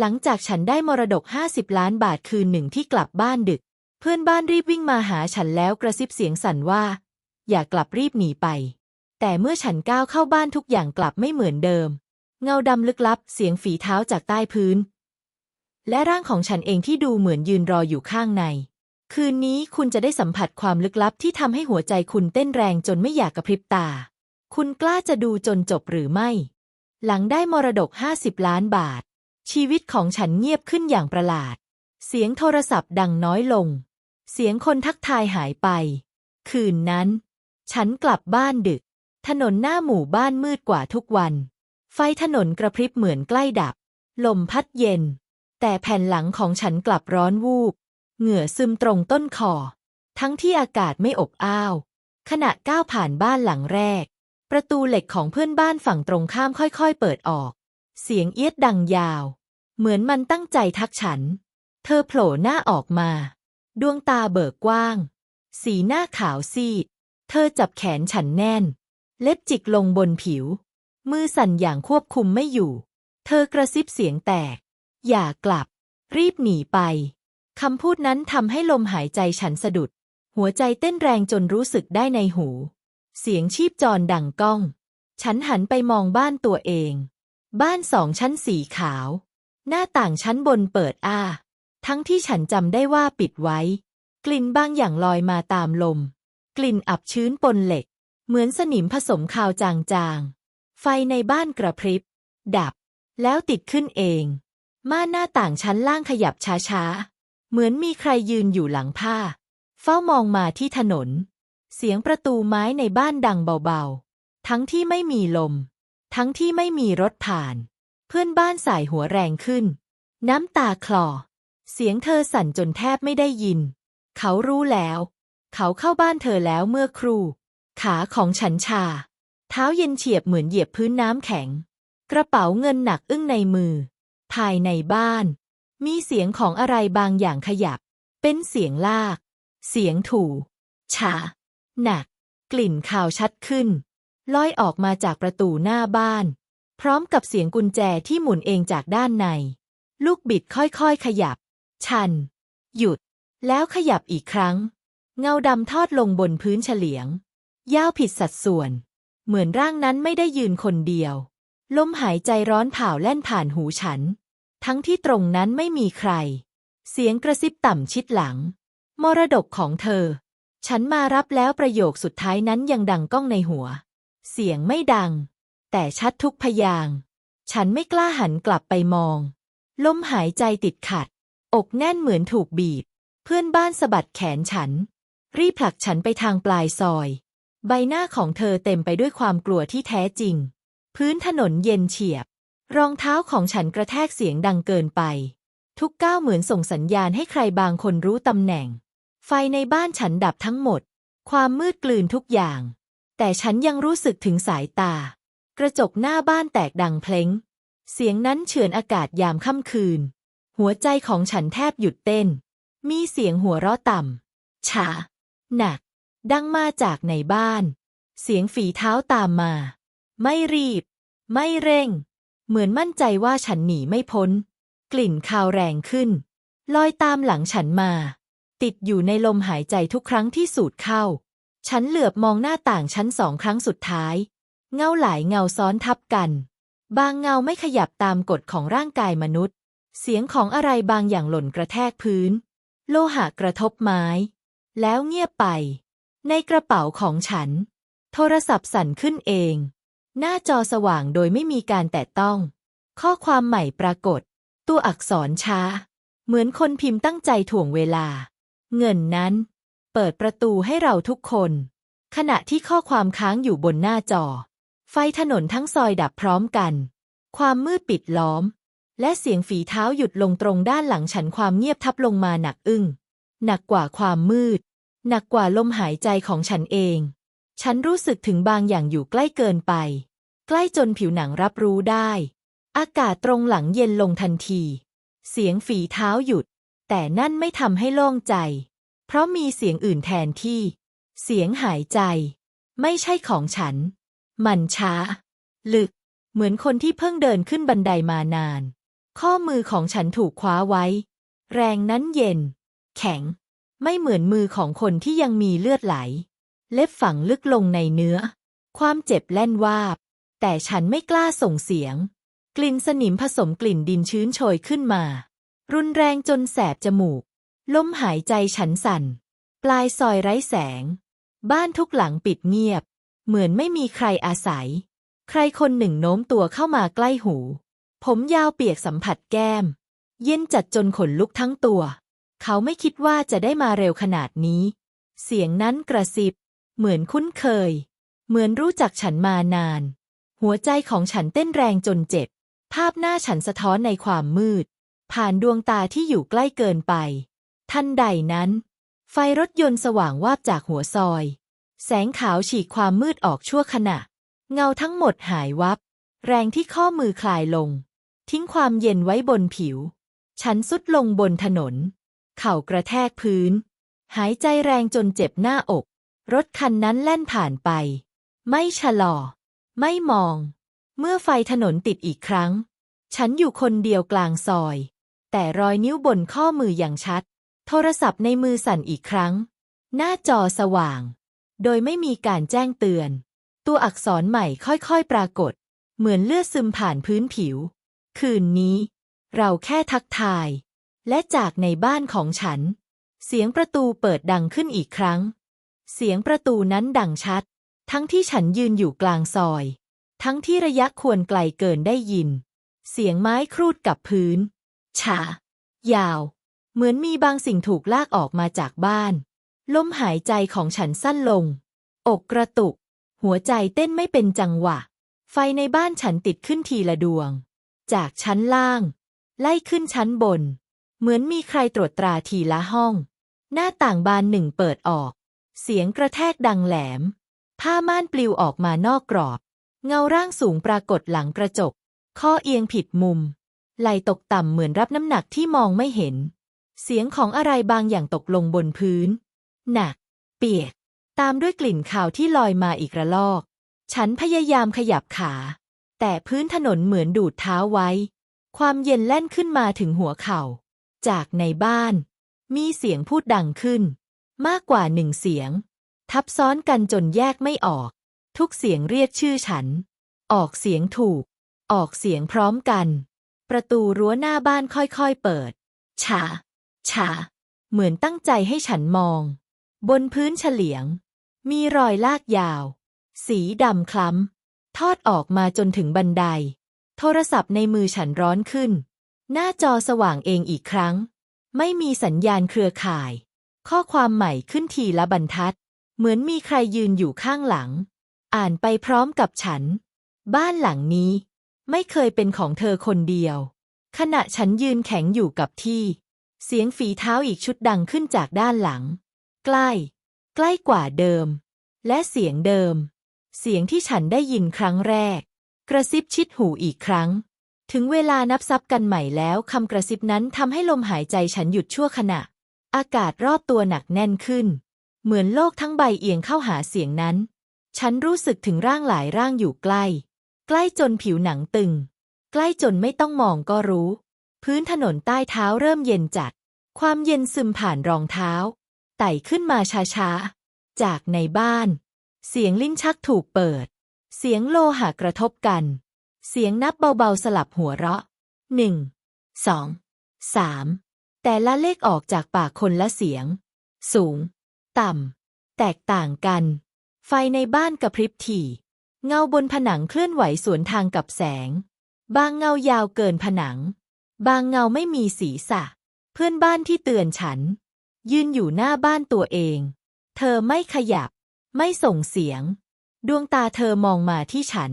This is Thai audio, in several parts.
หลังจากฉันได้มรดก 50 ล้านบาทคืนหนึ่งที่กลับบ้านดึก เพื่อนบ้านรีบวิ่งมาหาฉันแล้วกระซิบเสียงสั่นว่า อย่ากลับรีบหนีไป แต่เมื่อฉันก้าวเข้าบ้านทุกอย่างกลับไม่เหมือนเดิม เงาดำลึกลับ เสียงฝีเท้าจากใต้พื้น และร่างของฉันเองที่ดูเหมือนยืนรออยู่ข้างใน คืนนี้คุณจะได้สัมผัสความลึกลับที่ทำให้หัวใจคุณเต้นแรงจนไม่อยากกระพริบตา คุณกล้าจะดูจนจบหรือไม่ หลังได้มรดก 50 ล้านบาท ชีวิตของฉันเงียบขึ้นอย่างประหลาด เสียงโทรศัพท์ดังน้อยลง เสียงคนทักทายหายไป คืนนั้น ฉันกลับบ้านดึก ถนนหน้าหมู่บ้านมืดกว่าทุกวัน ไฟถนนกระพริบเหมือนใกล้ดับ ลมพัดเย็น แต่แผ่นหลังของฉันกลับร้อนวูบ เหงื่อซึมตรงต้นคอ ทั้งที่อากาศไม่อบอ้าว ขณะก้าวผ่านบ้านหลังแรก ประตูเหล็กของเพื่อนบ้านฝั่งตรงข้ามค่อยๆ เปิดออก เสียงเอียดดังยาว เหมือนมันตั้งใจทักฉัน เธอโผล่หน้าออกมา ดวงตาเบิกกว้าง สีหน้าขาวซีด เธอจับแขนฉันแน่น เล็บจิกลงบนผิว มือสั่นอย่างควบคุมไม่อยู่ เธอกระซิบเสียงแตก อย่ากลับ รีบหนีไป คำพูดนั้นทำให้ลมหายใจฉันสะดุด หัวใจเต้นแรงจนรู้สึกได้ในหู เสียงชีพจรดังก้อง ฉันหันไปมองบ้านตัวเอง บ้านสองชั้นสีขาว หน้าต่างชั้นบนเปิดอ้า ทั้งที่ฉันจำได้ว่าปิดไว้ กลิ่นบางอย่างลอยมาตามลม กลิ่นอับชื้นปนเหล็ก เหมือนสนิมผสมคาวจางๆ ไฟในบ้านกระพริบ ดับ แล้วติดขึ้นเอง ม่านหน้าต่างชั้นล่างขยับช้าๆ เหมือนมีใครยืนอยู่หลังผ้า เฝ้ามองมาที่ถนน เสียงประตูไม้ในบ้านดังเบาๆ ทั้งที่ไม่มีลม ทั้งที่ไม่มีรถผ่าน เพื่อนบ้านสายหัวแรงขึ้น น้ำตาคลอ เสียงเธอสั่นจนแทบไม่ได้ยิน เขารู้แล้ว เขาเข้าบ้านเธอแล้วเมื่อครู่ ขาของฉันชา เท้าเย็นเฉียบเหมือนเหยียบพื้นน้ำแข็ง กระเป๋าเงินหนักอึ้งในมือ ภายในบ้าน มีเสียงของอะไรบางอย่างขยับ เป็นเสียงลาก เสียงถู ชา หนัก กลิ่นคาวชัดขึ้น ลอยออกมาจากประตูหน้าบ้าน พร้อมกับเสียงกุญแจที่หมุนเองจากด้านใน ลูกบิดค่อยๆขยับ ชัน หยุด แล้วขยับอีกครั้ง เงาดำทอดลงบนพื้นเฉลียง ยาวผิดสัดส่วน เหมือนร่างนั้นไม่ได้ยืนคนเดียว ลมหายใจร้อนเผาแล่นผ่านหูฉัน ทั้งที่ตรงนั้นไม่มีใคร เสียงกระซิบต่ำชิดหลัง มรดกของเธอ ฉันมารับแล้วประโยคสุดท้ายนั้นยังดังก้องในหัว เสียงไม่ดัง แต่ชัดทุกพยาง ฉันไม่กล้าหันกลับไปมอง ลมหายใจติดขัด อกแน่นเหมือนถูกบีบ เพื่อนบ้านสะบัดแขนฉัน รีบผลักฉันไปทางปลายซอย ใบหน้าของเธอเต็มไปด้วยความกลัวที่แท้จริง พื้นถนนเย็นเฉียบ รองเท้าของฉันกระแทกเสียงดังเกินไป ทุกก้าวเหมือนส่งสัญญาณให้ใครบางคนรู้ตำแหน่ง ไฟในบ้านฉันดับทั้งหมด ความมืดกลืนทุกอย่าง แต่ฉันยังรู้สึกถึงสายตา กระจกหน้าบ้านแตกดังเพลงเสียงนั้นเฉือนอากาศยามค่ำคืน หัวใจของฉันแทบหยุดเต้น มีเสียงหัวเราะต่ำชาหนัก ดังมาจากในบ้าน เสียงฝีเท้าตามมา ไม่รีบ ไม่เร่ง เหมือนมั่นใจว่าฉันหนีไม่พ้น กลิ่นคาวแรงขึ้น ลอยตามหลังฉันมา ติดอยู่ในลมหายใจทุกครั้งที่สูดเข้า ฉันเหลือบมองหน้าต่างชั้นสองครั้งสุดท้าย เงาหลายเงาซ้อนทับกัน บางเงาไม่ขยับตามกฎของร่างกายมนุษย์ เสียงของอะไรบางอย่างหล่นกระแทกพื้น โลหะกระทบไม้ แล้วเงียบไป ในกระเป๋าของฉัน โทรศัพท์สั่นขึ้นเอง หน้าจอสว่างโดยไม่มีการแตะต้อง ข้อความใหม่ปรากฏ ตัวอักษรช้า เหมือนคนพิมพ์ตั้งใจถ่วงเวลา เงินนั้น เปิดประตูให้เราทุกคน ขณะที่ข้อความค้างอยู่บนหน้าจอ ไฟถนนทั้งซอยดับพร้อมกัน ความมืดปิดล้อม และเสียงฝีเท้าหยุดลงตรงด้านหลังฉันความเงียบทับลงมาหนักอึ้ง หนักกว่าความมืด หนักกว่าลมหายใจของฉันเอง ฉันรู้สึกถึงบางอย่างอยู่ใกล้เกินไป ใกล้จนผิวหนังรับรู้ได้ อากาศตรงหลังเย็นลงทันที เสียงฝีเท้าหยุด แต่นั่นไม่ทำให้โล่งใจ เพราะมีเสียงอื่นแทนที่ เสียงหายใจ ไม่ใช่ของฉัน มันช้า ลึก เหมือนคนที่เพิ่งเดินขึ้นบันไดมานาน ข้อมือของฉันถูกคว้าไว้ แรงนั้นเย็น แข็ง ไม่เหมือนมือของคนที่ยังมีเลือดไหล เล็บฝังลึกลงในเนื้อ ความเจ็บแล่นวาบ แต่ฉันไม่กล้าส่งเสียง กลิ่นสนิมผสมกลิ่นดินชื้นโชยขึ้นมา รุนแรงจนแสบจมูก ลมหายใจฉันสั่น ปลายซอยไร้แสง บ้านทุกหลังปิดเงียบ เหมือนไม่มีใครอาศัย ใครคนหนึ่งโน้มตัวเข้ามาใกล้หู ผมยาวเปียกสัมผัสแก้ม เย็นจัดจนขนลุกทั้งตัว เขาไม่คิดว่าจะได้มาเร็วขนาดนี้ เสียงนั้นกระซิบ เหมือนคุ้นเคย เหมือนรู้จักฉันมานาน หัวใจของฉันเต้นแรงจนเจ็บ ภาพหน้าฉันสะท้อนในความมืด ผ่านดวงตาที่อยู่ใกล้เกินไป ทันใดนั้น ไฟรถยนต์สว่างวาบจากหัวซอย แสงขาวฉีกความมืดออกชั่วขณะ เงาทั้งหมดหายวับ แรงที่ข้อมือคลายลง ทิ้งความเย็นไว้บนผิว ฉันสุดลงบนถนน เข่ากระแทกพื้น หายใจแรงจนเจ็บหน้าอก รถคันนั้นแล่นผ่านไป ไม่ชะลอ ไม่มอง เมื่อไฟถนนติดอีกครั้ง ฉันอยู่คนเดียวกลางซอย แต่รอยนิ้วบนข้อมืออย่างชัด โทรศัพท์ในมือสั่นอีกครั้ง หน้าจอสว่าง โดยไม่มีการแจ้งเตือน ตัวอักษรใหม่ค่อยๆปรากฏ เหมือนเลือดซึมผ่านพื้นผิว คืนนี้ เราแค่ทักทาย และจากในบ้านของฉัน เสียงประตูเปิดดังขึ้นอีกครั้ง เสียงประตูนั้นดังชัด ทั้งที่ฉันยืนอยู่กลางซอย ทั้งที่ระยะควรไกลเกินได้ยิน เสียงไม้ครูดกับพื้นฉายาว เหมือนมีบางสิ่งถูกลากออกมาจากบ้าน ลมหายใจของฉันสั้นลง อกกระตุก หัวใจเต้นไม่เป็นจังหวะ ไฟในบ้านฉันติดขึ้นทีละดวง จากชั้นล่าง ไล่ขึ้นชั้นบน เหมือนมีใครตรวจตราทีละห้อง หน้าต่างบานหนึ่งเปิดออก เสียงกระแทกดังแหลม ผ้าม่านปลิวออกมานอกกรอบ เงาร่างสูงปรากฏหลังกระจก ข้อเอียงผิดมุม ไหลตกต่ำเหมือนรับน้ำหนักที่มองไม่เห็น เสียงของอะไรบางอย่างตกลงบนพื้น หนัก เปียก ตามด้วยกลิ่นคาวที่ลอยมาอีกระลอก ฉันพยายามขยับขา แต่พื้นถนนเหมือนดูดเท้าไว้ ความเย็นแล่นขึ้นมาถึงหัวเข่า จากในบ้าน มีเสียงพูดดังขึ้น มากกว่าหนึ่งเสียง ทับซ้อนกันจนแยกไม่ออก ทุกเสียงเรียกชื่อฉัน ออกเสียงถูก ออกเสียงพร้อมกัน ประตูรั้วหน้าบ้านค่อยๆเปิด ชา ชา เหมือนตั้งใจให้ฉันมอง บนพื้นเฉลียง มีรอยลากยาว สีดำคล้ำ ทอดออกมาจนถึงบันได โทรศัพท์ในมือฉันร้อนขึ้น หน้าจอสว่างเองอีกครั้ง ไม่มีสัญญาณเครือข่าย ข้อความใหม่ขึ้นทีละบรรทัด เหมือนมีใครยืนอยู่ข้างหลัง อ่านไปพร้อมกับฉัน บ้านหลังนี้ ไม่เคยเป็นของเธอคนเดียวขณะฉันยืนแข็งอยู่กับที่ เสียงฝีเท้าอีกชุดดังขึ้นจากด้านหลัง ใกล้ ใกล้กว่าเดิม และเสียงเดิม เสียงที่ฉันได้ยินครั้งแรก กระซิบชิดหูอีกครั้ง ถึงเวลานับซับกันใหม่แล้วคำกระซิบนั้นทำให้ลมหายใจฉันหยุดชั่วขณะ อากาศรอบตัวหนักแน่นขึ้น เหมือนโลกทั้งใบเอียงเข้าหาเสียงนั้น ฉันรู้สึกถึงร่างหลายร่างอยู่ใกล้ ใกล้จนผิวหนังตึง ใกล้จนไม่ต้องมองก็รู้ พื้นถนนใต้เท้าเริ่มเย็นจัด ความเย็นซึมผ่านรองเท้า ไต่ขึ้นมาช้าๆ จากในบ้าน เสียงลิ้นชักถูกเปิด เสียงโลหะกระทบกัน เสียงนับเบาๆสลับหัวเราะหนึ่งสองสามแต่ละเลขออกจากปากคนละเสียง สูง ต่ำ แตกต่างกัน ไฟในบ้านกระพริบถี่ เงาบนผนังเคลื่อนไหวสวนทางกับแสง บางเงายาวเกินผนัง บางเงาไม่มีศีรษะเพื่อนบ้านที่เตือนฉัน ยืนอยู่หน้าบ้านตัวเอง เธอไม่ขยับ ไม่ส่งเสียง ดวงตาเธอมองมาที่ฉัน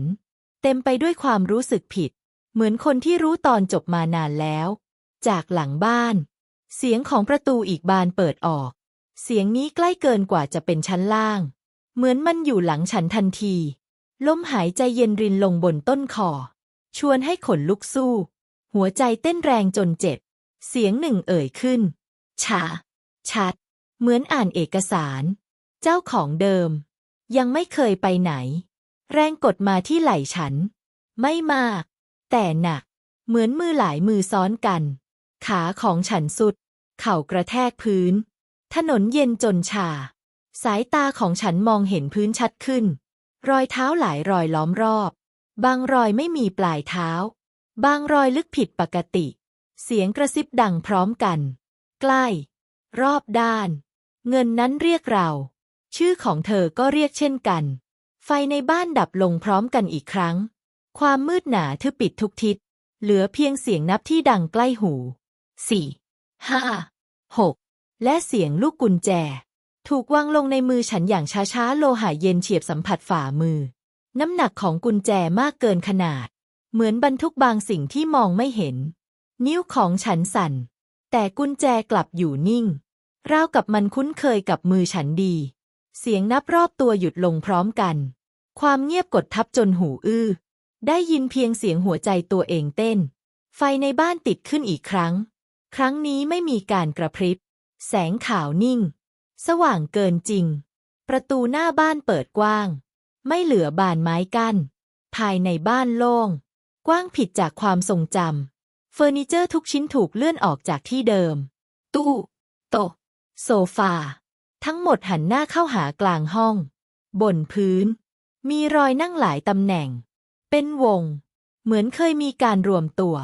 เต็มไปด้วยความรู้สึกผิด เหมือนคนที่รู้ตอนจบมานานแล้ว จากหลังบ้าน เสียงของประตูอีกบานเปิดออก เสียงนี้ใกล้เกินกว่าจะเป็นชั้นล่าง เหมือนมันอยู่หลังฉันทันทีลมหายใจเย็นรินลงบนต้นคอ ชวนให้ขนลุกสู้ หัวใจเต้นแรงจนเจ็บ เสียงหนึ่งเอ่ยขึ้น ชา ชัด เหมือนอ่านเอกสาร เจ้าของเดิม ยังไม่เคยไปไหน แรงกดมาที่ไหล่ฉัน ไม่มาก แต่หนัก เหมือนมือหลายมือซ้อนกัน ขาของฉันสุด เข่ากระแทกพื้น ถนนเย็นจนชา สายตาของฉันมองเห็นพื้นชัดขึ้น รอยเท้าหลายรอยล้อมรอบ บางรอยไม่มีปลายเท้า บางรอยลึกผิดปกติ เสียงกระซิบดังพร้อมกัน ใกล้ รอบด้าน เงินนั้นเรียกเรา ชื่อของเธอก็เรียกเช่นกัน ไฟในบ้านดับลงพร้อมกันอีกครั้ง ความมืดหนาทึบปิดทุกทิศ เหลือเพียงเสียงนับที่ดังใกล้หูสี่ห้าหกและเสียงลูกกุญแจ ถูกวางลงในมือฉันอย่างช้าๆ โลหะเย็นเฉียบสัมผัสฝ่ามือ น้ำหนักของกุญแจมากเกินขนาด เหมือนบรรทุกบางสิ่งที่มองไม่เห็น นิ้วของฉันสั่น แต่กุญแจกลับอยู่นิ่ง ราวกับมันคุ้นเคยกับมือฉันดี เสียงนับรอบตัวหยุดลงพร้อมกัน ความเงียบกดทับจนหูอื้อ ได้ยินเพียงเสียงหัวใจตัวเองเต้น ไฟในบ้านติดขึ้นอีกครั้ง ครั้งนี้ไม่มีการกระพริบ แสงขาวนิ่ง สว่างเกินจริง ประตูหน้าบ้านเปิดกว้าง ไม่เหลือบานไม้กั้น ภายในบ้านโล่ง กว้างผิดจากความทรงจำเฟอร์นิเจอร์ทุกชิ้นถูกเลื่อนออกจากที่เดิม ตู้ โต๊ะ โซฟา ทั้งหมดหันหน้าเข้าหากลางห้อง บนพื้น มีรอยนั่งหลายตำแหน่ง เป็นวง เหมือนเคยมีการรวมตัว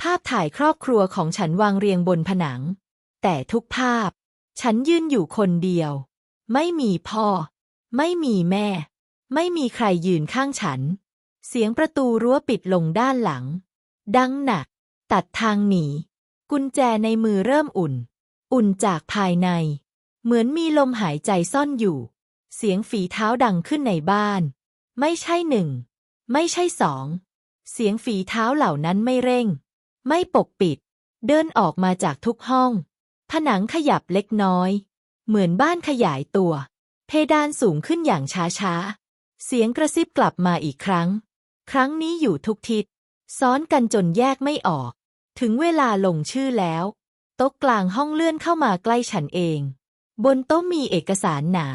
ภาพถ่ายครอบครัวของฉันวางเรียงบนผนัง แต่ทุกภาพ ฉันยืนอยู่คนเดียว ไม่มีพ่อ ไม่มีแม่ ไม่มีใครยืนข้างฉัน เสียงประตูรั้วปิดลงด้านหลัง ดังหนัก ตัดทางหนี กุญแจในมือเริ่มอุ่น อุ่นจากภายใน เหมือนมีลมหายใจซ่อนอยู่ เสียงฝีเท้าดังขึ้นในบ้าน ไม่ใช่หนึ่ง ไม่ใช่สอง เสียงฝีเท้าเหล่านั้นไม่เร่ง ไม่ปกปิด เดินออกมาจากทุกห้อง ผนังขยับเล็กน้อย เหมือนบ้านขยายตัว เพดานสูงขึ้นอย่างช้าๆ เสียงกระซิบกลับมาอีกครั้ง ครั้งนี้อยู่ทุกทิศ ซ้อนกันจนแยกไม่ออก ถึงเวลาลงชื่อแล้ว โต๊ะกลางห้องเลื่อนเข้ามาใกล้ฉันเอง บนโต๊ะมีเอกสารหนา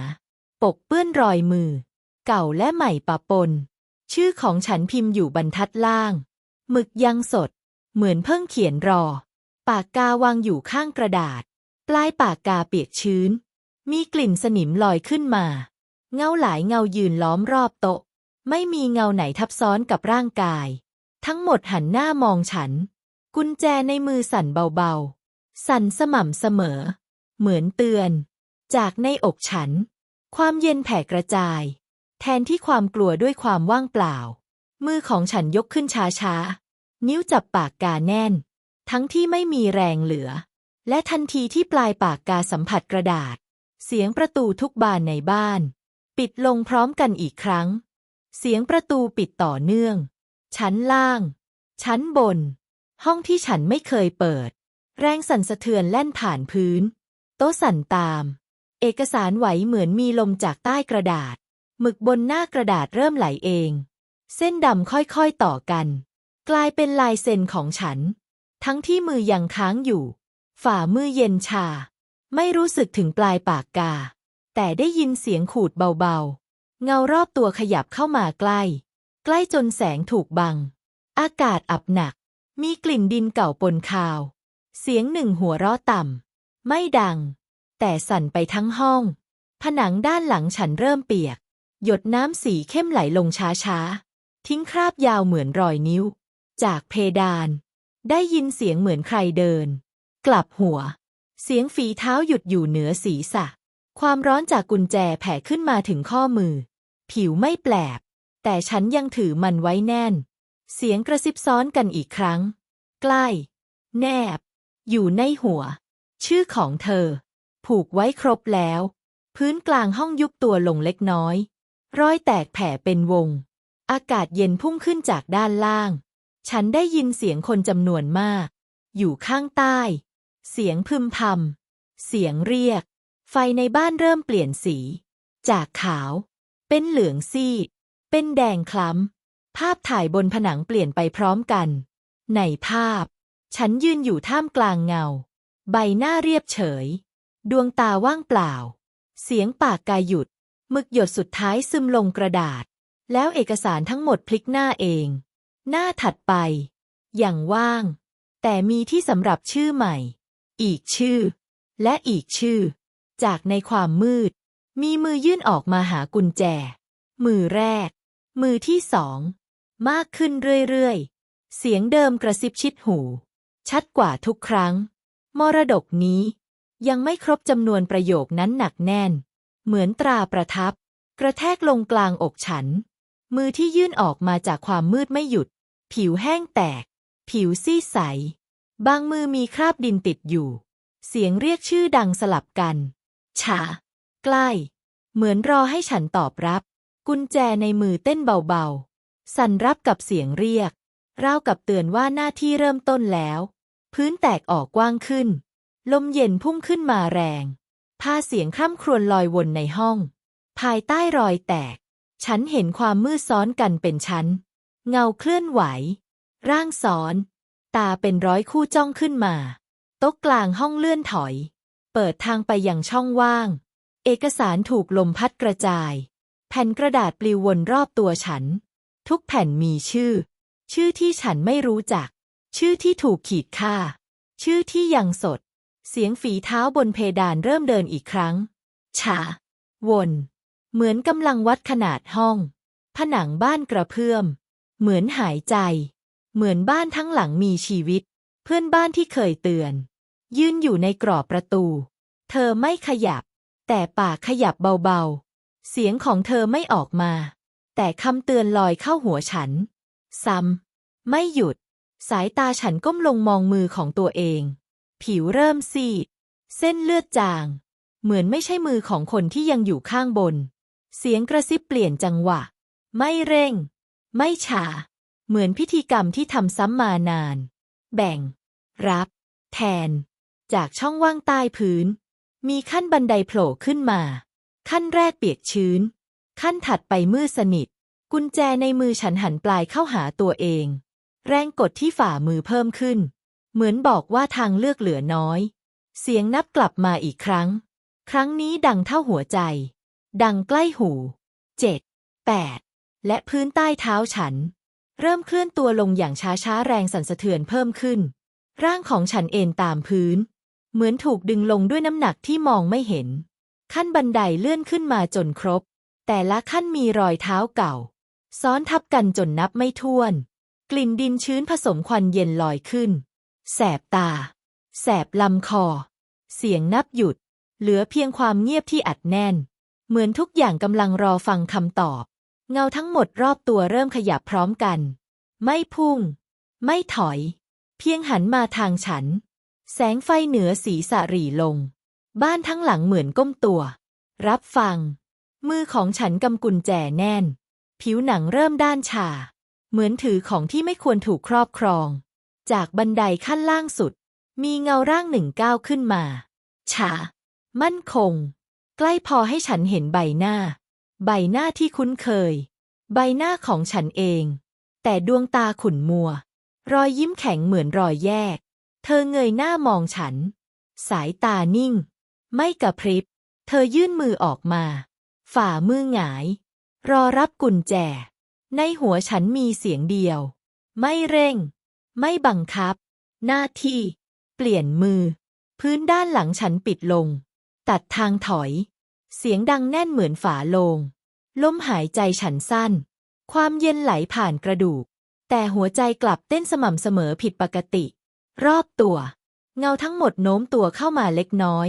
ปกเปื้อนรอยมือ เก่าและใหม่ปะปน ชื่อของฉันพิมพ์อยู่บรรทัดล่าง หมึกยังสด เหมือนเพิ่งเขียนรอ ปากกาวางอยู่ข้างกระดาษ ปลายปากกาเปียกชื้น มีกลิ่นสนิมลอยขึ้นมา เงาหลายเงายืนล้อมรอบโต๊ะ ไม่มีเงาไหนทับซ้อนกับร่างกาย ทั้งหมดหันหน้ามองฉัน กุญแจในมือสั่นเบาๆ สั่นสม่ำเสมอ เหมือนเตือน จากในอกฉัน ความเย็นแผ่กระจาย แทนที่ความกลัวด้วยความว่างเปล่า มือของฉันยกขึ้นช้าๆ นิ้วจับปากกาแน่น ทั้งที่ไม่มีแรงเหลือ และทันทีที่ปลายปากกาสัมผัสกระดาษ เสียงประตูทุกบานในบ้าน ปิดลงพร้อมกันอีกครั้ง เสียงประตูปิดต่อเนื่อง ชั้นล่าง ชั้นบน ห้องที่ฉันไม่เคยเปิด แรงสั่นสะเทือนแล่นผ่านพื้น โต๊ะสั่นตาม เอกสารไหวเหมือนมีลมจากใต้กระดาษ หมึกบนหน้ากระดาษเริ่มไหลเอง เส้นดำค่อยๆต่อกัน กลายเป็นลายเซ็นของฉัน ทั้งที่มือยังค้างอยู่ ฝ่ามือเย็นชา ไม่รู้สึกถึงปลายปากกา แต่ได้ยินเสียงขูดเบาๆ เงารอบตัวขยับเข้ามาใกล้ ใกล้จนแสงถูกบัง อากาศอับหนัก มีกลิ่นดินเก่าปนคาว เสียงหนึ่งหัวเราะต่ำ ไม่ดัง แต่สั่นไปทั้งห้อง ผนังด้านหลังฉันเริ่มเปียก หยดน้ำสีเข้มไหลลงช้าๆ ทิ้งคราบยาวเหมือนรอยนิ้ว จากเพดาน ได้ยินเสียงเหมือนใครเดิน กลับหัว เสียงฝีเท้าหยุดอยู่เหนือศีรษะ ความร้อนจากกุญแจแผ่ขึ้นมาถึงข้อมือ ผิวไม่แปลบแต่ฉันยังถือมันไว้แน่น เสียงกระซิบซ้อนกันอีกครั้ง ใกล้ แนบ อยู่ในหัว ชื่อของเธอ ผูกไว้ครบแล้ว พื้นกลางห้องยุบตัวลงเล็กน้อย รอยแตกแผ่เป็นวง อากาศเย็นพุ่งขึ้นจากด้านล่าง ฉันได้ยินเสียงคนจำนวนมาก อยู่ข้างใต้ เสียงพึมพำเสียงเรียก ไฟในบ้านเริ่มเปลี่ยนสี จากขาว เป็นเหลืองซีด เป็นแดงคล้ำ ภาพถ่ายบนผนังเปลี่ยนไปพร้อมกัน ในภาพ ฉันยืนอยู่ท่ามกลางเงา ใบหน้าเรียบเฉย ดวงตาว่างเปล่า เสียงปากกาหยุด มึกหยดสุดท้ายซึมลงกระดาษ แล้วเอกสารทั้งหมดพลิกหน้าเอง หน้าถัดไป อย่างว่าง แต่มีที่สำหรับชื่อใหม่ อีกชื่อ และอีกชื่อ จากในความมืด มีมือยื่นออกมาหากุญแจ มือแรก มือที่สอง มากขึ้นเรื่อยๆ เสียงเดิมกระซิบชิดหู ชัดกว่าทุกครั้ง มรดกนี้ยังไม่ครบจำนวนประโยคนั้นหนักแน่น เหมือนตราประทับ กระแทกลงกลางอกฉัน มือที่ยื่นออกมาจากความมืดไม่หยุด ผิวแห้งแตก ผิวซีใส บางมือมีคราบดินติดอยู่ เสียงเรียกชื่อดังสลับกัน ชา ใกล้ เหมือนรอให้ฉันตอบรับ กุญแจในมือเต้นเบาๆ สั่นรับกับเสียงเรียก ราวกับเตือนว่าหน้าที่เริ่มต้นแล้ว พื้นแตกออกกว้างขึ้น ลมเย็นพุ่งขึ้นมาแรงพาเสียงคร่ำครวญลอยวนในห้อง ภายใต้รอยแตก ฉันเห็นความมืดซ้อนกันเป็นชั้น เงาเคลื่อนไหว ร่างซ้อน ตาเป็นร้อยคู่จ้องขึ้นมา โต๊ะกลางห้องเลื่อนถอย เปิดทางไปยังช่องว่าง เอกสารถูกลมพัดกระจาย แผ่นกระดาษปลิววนรอบตัวฉัน ทุกแผ่นมีชื่อ ชื่อที่ฉันไม่รู้จัก ชื่อที่ถูกขีดค่า ชื่อที่ยังสด เสียงฝีเท้าบนเพดานเริ่มเดินอีกครั้ง ชา วน เหมือนกำลังวัดขนาดห้อง ผนังบ้านกระเพื่อม เหมือนหายใจ เหมือนบ้านทั้งหลังมีชีวิต เพื่อนบ้านที่เคยเตือน ยืนอยู่ในกรอบประตู เธอไม่ขยับ แต่ปากขยับเบาๆ เสียงของเธอไม่ออกมา แต่คำเตือนลอยเข้าหัวฉัน ซ้ำ ไม่หยุด สายตาฉันก้มลงมองมือของตัวเอง ผิวเริ่มซีด เส้นเลือดจาง เหมือนไม่ใช่มือของคนที่ยังอยู่ข้างบน เสียงกระซิบเปลี่ยนจังหวะ ไม่เร่ง ไม่ช้าเหมือนพิธีกรรมที่ทำซ้ำมานาน แบ่ง รับ แทน จากช่องว่างใต้พื้น มีขั้นบันไดโผล่ขึ้นมา ขั้นแรกเปียกชื้น ขั้นถัดไปมืดสนิท กุญแจในมือฉันหันปลายเข้าหาตัวเอง แรงกดที่ฝ่ามือเพิ่มขึ้น เหมือนบอกว่าทางเลือกเหลือน้อย เสียงนับกลับมาอีกครั้ง ครั้งนี้ดังเท่าหัวใจ ดังใกล้หูเจ็ดแปดและพื้นใต้เท้าฉัน เริ่มเคลื่อนตัวลงอย่างช้าๆแรงสั่นสะเทือนเพิ่มขึ้น ร่างของฉันเอนตามพื้น เหมือนถูกดึงลงด้วยน้ำหนักที่มองไม่เห็น ขั้นบันไดเลื่อนขึ้นมาจนครบ แต่ละขั้นมีรอยเท้าเก่า ซ้อนทับกันจนนับไม่ถ้วน กลิ่นดินชื้นผสมควันเย็นลอยขึ้น แสบตา แสบลำคอ เสียงนับหยุด เหลือเพียงความเงียบที่อัดแน่น เหมือนทุกอย่างกำลังรอฟังคำตอบ เงาทั้งหมดรอบตัวเริ่มขยับพร้อมกัน ไม่พุ่ง ไม่ถอย เพียงหันมาทางฉัน แสงไฟเหนือสีสะรี่ลง บ้านทั้งหลังเหมือนก้มตัว รับฟัง มือของฉันกำกุญแจแน่น ผิวหนังเริ่มด้านชา เหมือนถือของที่ไม่ควรถูกครอบครอง จากบันไดขั้นล่างสุด มีเงาร่างหนึ่งก้าวขึ้นมาชามั่นคง ใกล้พอให้ฉันเห็นใบหน้า ใบหน้าที่คุ้นเคย ใบหน้าของฉันเอง แต่ดวงตาขุ่นมัว รอยยิ้มแข็งเหมือนรอยแยก เธอเงยหน้ามองฉัน สายตานิ่ง ไม่กระพริบ เธอยื่นมือออกมา ฝ่ามือหงาย รอรับกุญแจ ในหัวฉันมีเสียงเดียว ไม่เร่ง ไม่บังคับ หน้าที่ เปลี่ยนมือ พื้นด้านหลังฉันปิดลง ตัดทางถอย เสียงดังแน่นเหมือนฝาโลง ลมหายใจฉันสั้น ความเย็นไหลผ่านกระดูก แต่หัวใจกลับเต้นสม่ำเสมอผิดปกติ รอบตัว เงาทั้งหมดโน้มตัวเข้ามาเล็กน้อย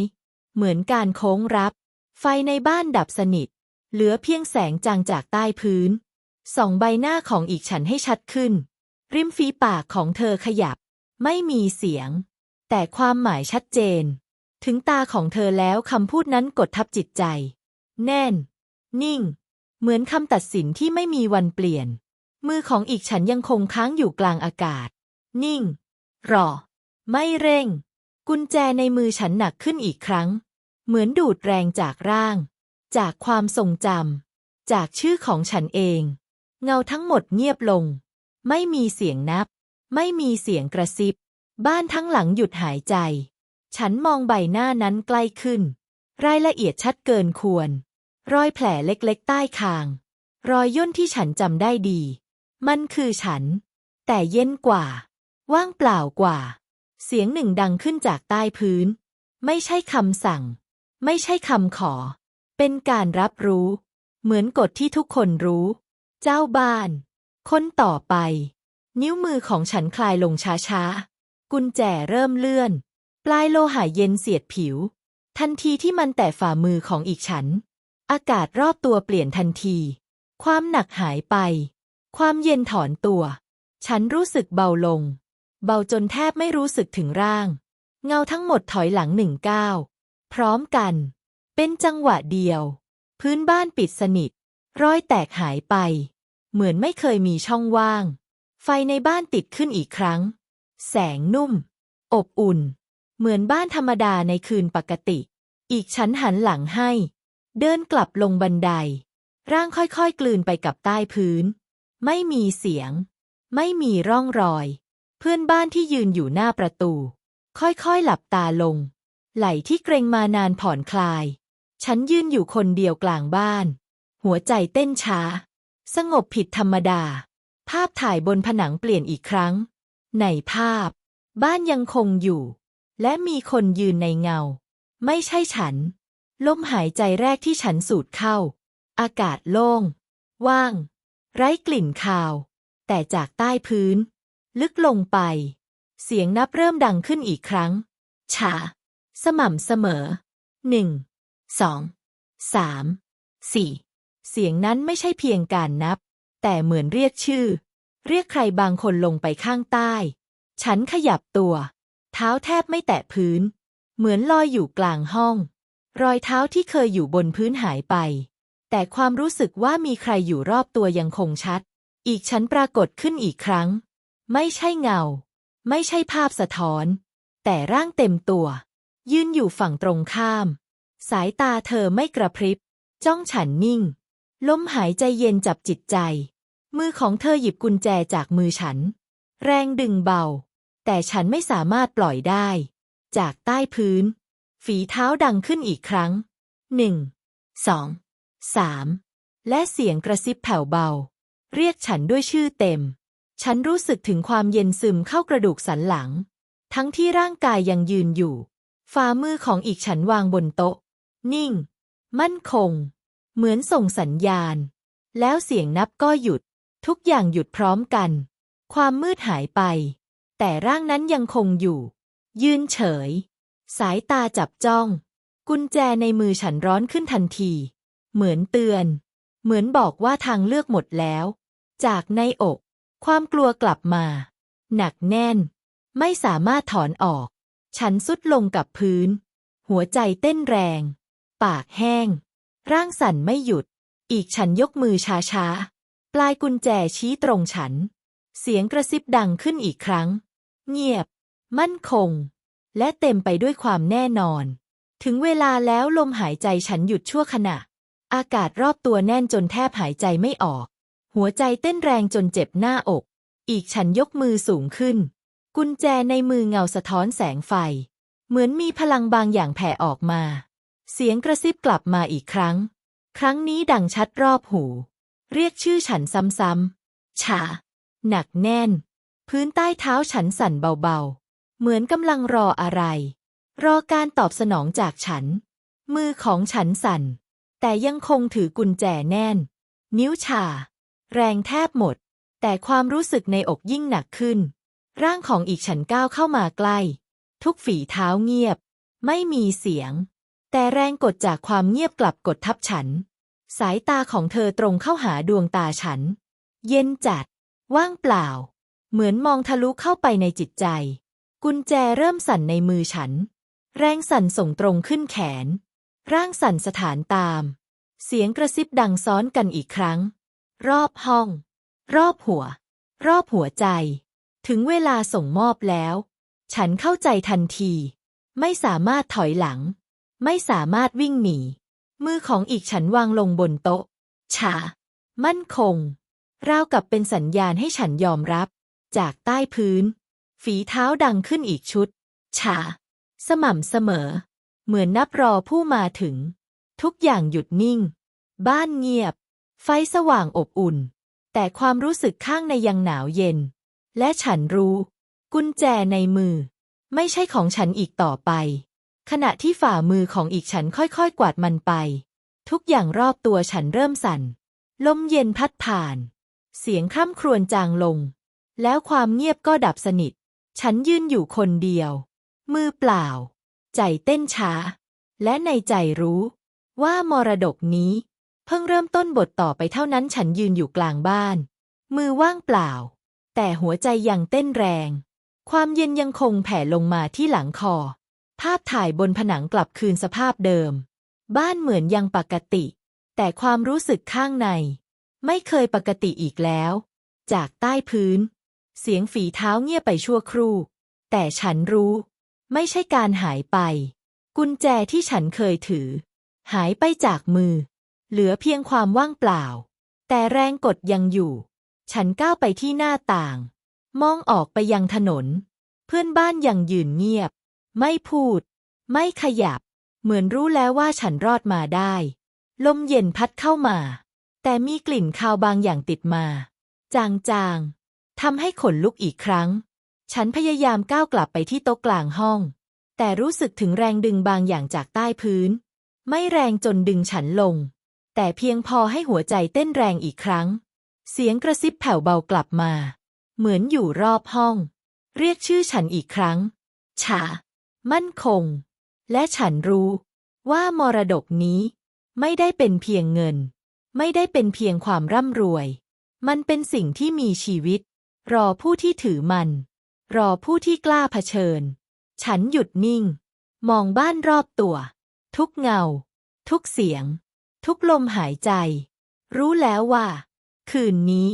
เหมือนการโค้งรับ ไฟในบ้านดับสนิท เหลือเพียงแสงจางจากใต้พื้นสองใบหน้าของอีกฉันให้ชัดขึ้น ริมฝีปากของเธอขยับ ไม่มีเสียง แต่ความหมายชัดเจน ถึงตาของเธอแล้วคำพูดนั้นกดทับจิตใจ แน่น นิ่ง เหมือนคำตัดสินที่ไม่มีวันเปลี่ยน มือของอีกฉันยังคงค้างอยู่กลางอากาศ นิ่ง รอ ไม่เร่ง กุญแจในมือฉันหนักขึ้นอีกครั้ง เหมือนดูดแรงจากร่าง จากความทรงจำจากชื่อของฉันเอง เงาทั้งหมดเงียบลง ไม่มีเสียงนับ ไม่มีเสียงกระซิบ บ้านทั้งหลังหยุดหายใจ ฉันมองใบหน้านั้นใกล้ขึ้น รายละเอียดชัดเกินควร รอยแผลเล็กๆ ใต้คาง รอยย่นที่ฉันจำได้ดี มันคือฉัน แต่เย็นกว่า ว่างเปล่ากว่า เสียงหนึ่งดังขึ้นจากใต้พื้น ไม่ใช่คำสั่ง ไม่ใช่คำขอ เป็นการรับรู้ เหมือนกฎที่ทุกคนรู้ เจ้าบ้าน คนต่อไป นิ้วมือของฉันคลายลงช้าๆ กุญแจเริ่มเลื่อน ปลายโลหะเย็นเสียดผิว ทันทีที่มันแตะฝ่ามือของอีกฉัน อากาศรอบตัวเปลี่ยนทันที ความหนักหายไป ความเย็นถอนตัว ฉันรู้สึกเบาลง เบาจนแทบไม่รู้สึกถึงร่าง เงาทั้งหมดถอยหลังหนึ่งก้าวพร้อมกัน เป็นจังหวะเดียว พื้นบ้านปิดสนิท รอยแตกหายไป เหมือนไม่เคยมีช่องว่าง ไฟในบ้านติดขึ้นอีกครั้ง แสงนุ่ม อบอุ่น เหมือนบ้านธรรมดาในคืนปกติ อีกชั้นหันหลังให้ เดินกลับลงบันได ร่างค่อยๆกลืนไปกับใต้พื้น ไม่มีเสียง ไม่มีร่องรอย เพื่อนบ้านที่ยืนอยู่หน้าประตู ค่อยๆหลับตาลง ไหลที่เกรงมานานผ่อนคลาย ฉันยืนอยู่คนเดียวกลางบ้าน หัวใจเต้นช้า สงบผิดธรรมดา ภาพถ่ายบนผนังเปลี่ยนอีกครั้ง ในภาพ บ้านยังคงอยู่ และมีคนยืนในเงา ไม่ใช่ฉัน ลมหายใจแรกที่ฉันสูดเข้า อากาศโล่ง ว่าง ไร้กลิ่นคาว แต่จากใต้พื้น ลึกลงไป เสียงนับเริ่มดังขึ้นอีกครั้งชาสม่ำเสมอหนึ่งสองสามสี่เสียงนั้นไม่ใช่เพียงการนับ แต่เหมือนเรียกชื่อ เรียกใครบางคนลงไปข้างใต้ ฉันขยับตัว เท้าแทบไม่แตะพื้น เหมือนลอยอยู่กลางห้อง รอยเท้าที่เคยอยู่บนพื้นหายไป แต่ความรู้สึกว่ามีใครอยู่รอบตัวยังคงชัด อีกฉันปรากฏขึ้นอีกครั้ง ไม่ใช่เงา ไม่ใช่ภาพสะท้อน แต่ร่างเต็มตัว ยืนอยู่ฝั่งตรงข้าม สายตาเธอไม่กระพริบ จ้องฉันนิ่ง ลมหายใจเย็นจับจิตใจ มือของเธอหยิบกุญแจจากมือฉัน แรงดึงเบา แต่ฉันไม่สามารถปล่อยได้ จากใต้พื้น ฝีเท้าดังขึ้นอีกครั้ง หนึ่ง สอง สาม และเสียงกระซิบแผ่วเบา เรียกฉันด้วยชื่อเต็ม ฉันรู้สึกถึงความเย็นซึมเข้ากระดูกสันหลัง ทั้งที่ร่างกายยังยืนอยู่ ฝ่ามือของอีกฉันวางบนโต๊ะ นิ่ง มั่นคง เหมือนส่งสัญญาณ แล้วเสียงนับก็หยุด ทุกอย่างหยุดพร้อมกัน ความมืดหายไป แต่ร่างนั้นยังคงอยู่ ยืนเฉย สายตาจับจ้อง กุญแจในมือฉันร้อนขึ้นทันที เหมือนเตือน เหมือนบอกว่าทางเลือกหมดแล้ว จากในอก ความกลัวกลับมา หนักแน่น ไม่สามารถถอนออก ฉันสุดลงกับพื้น หัวใจเต้นแรง ปากแห้ง ร่างสั่นไม่หยุด อีกฉันยกมือช้าๆ ปลายกุญแจชี้ตรงฉัน เสียงกระซิบดังขึ้นอีกครั้ง เงียบ มั่นคง และเต็มไปด้วยความแน่นอน ถึงเวลาแล้วลมหายใจฉันหยุดชั่วขณะ อากาศรอบตัวแน่นจนแทบหายใจไม่ออก หัวใจเต้นแรงจนเจ็บหน้าอก อีกฉันยกมือสูงขึ้น กุญแจในมือเงาสะท้อนแสงไฟ เหมือนมีพลังบางอย่างแผ่ออกมา เสียงกระซิบกลับมาอีกครั้ง ครั้งนี้ดังชัดรอบหู เรียกชื่อฉันซ้ำๆชา หนักแน่น พื้นใต้เท้าฉันสั่นเบาๆ เหมือนกำลังรออะไร รอการตอบสนองจากฉัน มือของฉันสั่น แต่ยังคงถือกุญแจแน่น นิ้วชา แรงแทบหมด แต่ความรู้สึกในอกยิ่งหนักขึ้น ร่างของอีกฉันก้าวเข้ามาใกล้ ทุกฝีเท้าเงียบ ไม่มีเสียง แต่แรงกดจากความเงียบกลับกดทับฉัน สายตาของเธอตรงเข้าหาดวงตาฉัน เย็นจัด ว่างเปล่า เหมือนมองทะลุเข้าไปในจิตใจ กุญแจเริ่มสั่นในมือฉัน แรงสั่นส่งตรงขึ้นแขน ร่างสั่นสถานตาม เสียงกระซิบดังซ้อนกันอีกครั้ง รอบห้อง รอบหัว รอบหัวใจ ถึงเวลาส่งมอบแล้ว ฉันเข้าใจทันที ไม่สามารถถอยหลัง ไม่สามารถวิ่งหนี มือของอีกฉันวางลงบนโต๊ะ ชา มั่นคง ราวกับเป็นสัญญาณให้ฉันยอมรับ จากใต้พื้น ฝีเท้าดังขึ้นอีกชุด ชา สม่ำเสมอ เหมือนนับรอผู้มาถึง ทุกอย่างหยุดนิ่ง บ้านเงียบ ไฟสว่างอบอุ่น แต่ความรู้สึกข้างในยังหนาวเย็น และฉันรู้ กุญแจในมือ ไม่ใช่ของฉันอีกต่อไป ขณะที่ฝ่ามือของอีกฉันค่อยๆ กวาดมันไป ทุกอย่างรอบตัวฉันเริ่มสั่น ลมเย็นพัดผ่าน เสียงคร่ำครวญจางลง แล้วความเงียบก็ดับสนิท ฉันยืนอยู่คนเดียว มือเปล่า ใจเต้นช้า และในใจรู้ว่ามรดกนี้ เพิ่งเริ่มต้นบทต่อไปเท่านั้นฉันยืนอยู่กลางบ้าน มือว่างเปล่า แต่หัวใจยังเต้นแรง ความเย็นยังคงแผ่ลงมาที่หลังคอ ภาพถ่ายบนผนังกลับคืนสภาพเดิม บ้านเหมือนยังปกติ แต่ความรู้สึกข้างใน ไม่เคยปกติอีกแล้ว จากใต้พื้น เสียงฝีเท้าเงียบไปชั่วครู่ แต่ฉันรู้ ไม่ใช่การหายไป กุญแจที่ฉันเคยถือ หายไปจากมือ เหลือเพียงความว่างเปล่า แต่แรงกดยังอยู่ ฉันก้าวไปที่หน้าต่าง มองออกไปยังถนน เพื่อนบ้านยังยืนเงียบ ไม่พูด ไม่ขยับ เหมือนรู้แล้วว่าฉันรอดมาได้ ลมเย็นพัดเข้ามา แต่มีกลิ่นคาวบางอย่างติดมา จางๆทำให้ขนลุกอีกครั้ง ฉันพยายามก้าวกลับไปที่โต๊ะกลางห้อง แต่รู้สึกถึงแรงดึงบางอย่างจากใต้พื้น ไม่แรงจนดึงฉันลง แต่เพียงพอให้หัวใจเต้นแรงอีกครั้ง เสียงกระซิบแผ่วเบากลับมา เหมือนอยู่รอบห้อง เรียกชื่อฉันอีกครั้ง ฉา มั่นคง และฉันรู้ ว่ามรดกนี้ ไม่ได้เป็นเพียงเงิน ไม่ได้เป็นเพียงความร่ำรวย มันเป็นสิ่งที่มีชีวิต รอผู้ที่ถือมัน รอผู้ที่กล้าเผชิญ ฉันหยุดนิ่ง มองบ้านรอบตัว ทุกเงา ทุกเสียง ทุกลมหายใจ รู้แล้วว่า คืนนี้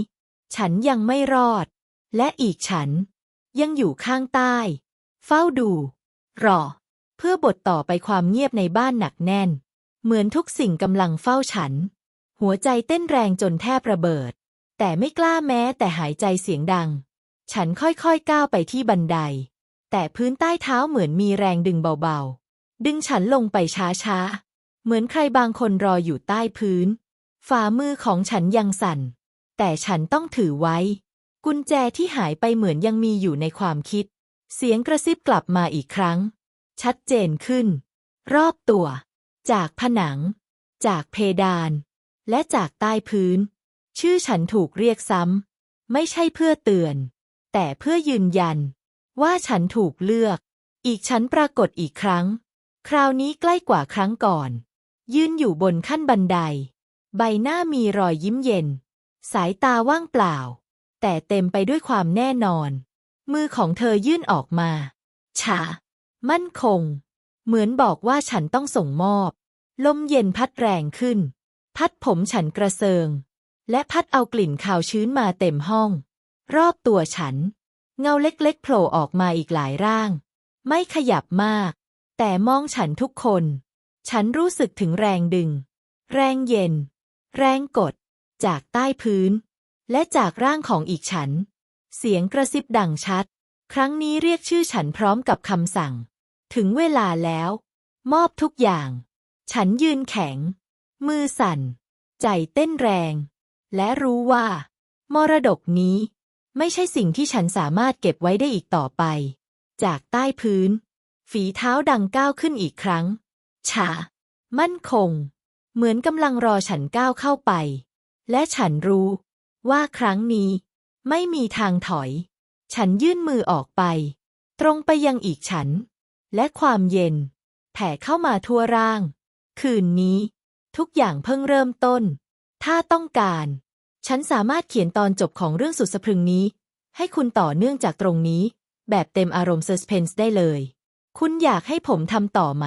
ฉันยังไม่รอด และอีกฉัน ยังอยู่ข้างใต้ เฝ้าดู รอ เพื่อบทต่อไปความเงียบในบ้านหนักแน่น เหมือนทุกสิ่งกำลังเฝ้าฉัน หัวใจเต้นแรงจนแทบระเบิด แต่ไม่กล้าแม้แต่หายใจเสียงดัง ฉันค่อยๆก้าวไปที่บันได แต่พื้นใต้เท้าเหมือนมีแรงดึงเบาๆ ดึงฉันลงไปช้าๆ เหมือนใครบางคนรออยู่ใต้พื้น ฝ่ามือของฉันยังสั่น แต่ฉันต้องถือไว้ กุญแจที่หายไปเหมือนยังมีอยู่ในความคิด เสียงกระซิบกลับมาอีกครั้ง ชัดเจนขึ้น รอบตัว จากผนัง จากเพดาน และจากใต้พื้น ชื่อฉันถูกเรียกซ้ำ ไม่ใช่เพื่อเตือน แต่เพื่อยืนยัน ว่าฉันถูกเลือก อีกฉันปรากฏอีกครั้ง คราวนี้ใกล้กว่าครั้งก่อน ยืนอยู่บนขั้นบันได ใบหน้ามีรอยยิ้มเย็น สายตาว่างเปล่า แต่เต็มไปด้วยความแน่นอน มือของเธอยื่นออกมา ชา มั่นคง เหมือนบอกว่าฉันต้องส่งมอบ ลมเย็นพัดแรงขึ้น พัดผมฉันกระเซิง และพัดเอากลิ่นขาวชื้นมาเต็มห้อง รอบตัวฉัน เงาเล็กๆโผล่ออกมาอีกหลายร่าง ไม่ขยับมาก แต่มองฉันทุกคน ฉันรู้สึกถึงแรงดึง แรงเย็น แรงกด จากใต้พื้น และจากร่างของอีกฉัน เสียงกระซิบดังชัด ครั้งนี้เรียกชื่อฉันพร้อมกับคำสั่ง ถึงเวลาแล้ว มอบทุกอย่าง ฉันยืนแข็ง มือสั่น ใจเต้นแรง และรู้ว่า มรดกนี้ ไม่ใช่สิ่งที่ฉันสามารถเก็บไว้ได้อีกต่อไป จากใต้พื้น ฝีเท้าดังก้าวขึ้นอีกครั้ง ชามั่นคง เหมือนกำลังรอฉันก้าวเข้าไป และฉันรู้ ว่าครั้งนี้ ไม่มีทางถอย ฉันยื่นมือออกไป ตรงไปยังอีกฉัน และความเย็น แผ่เข้ามาทั่วร่าง คืนนี้ ทุกอย่างเพิ่งเริ่มต้น ถ้าต้องการ ฉันสามารถเขียนตอนจบของเรื่องสุดสะพรึงนี้ ให้คุณต่อเนื่องจากตรงนี้ แบบเต็มอารมณ์เซอร์สเพนส์ได้เลย คุณอยากให้ผมทำต่อไหม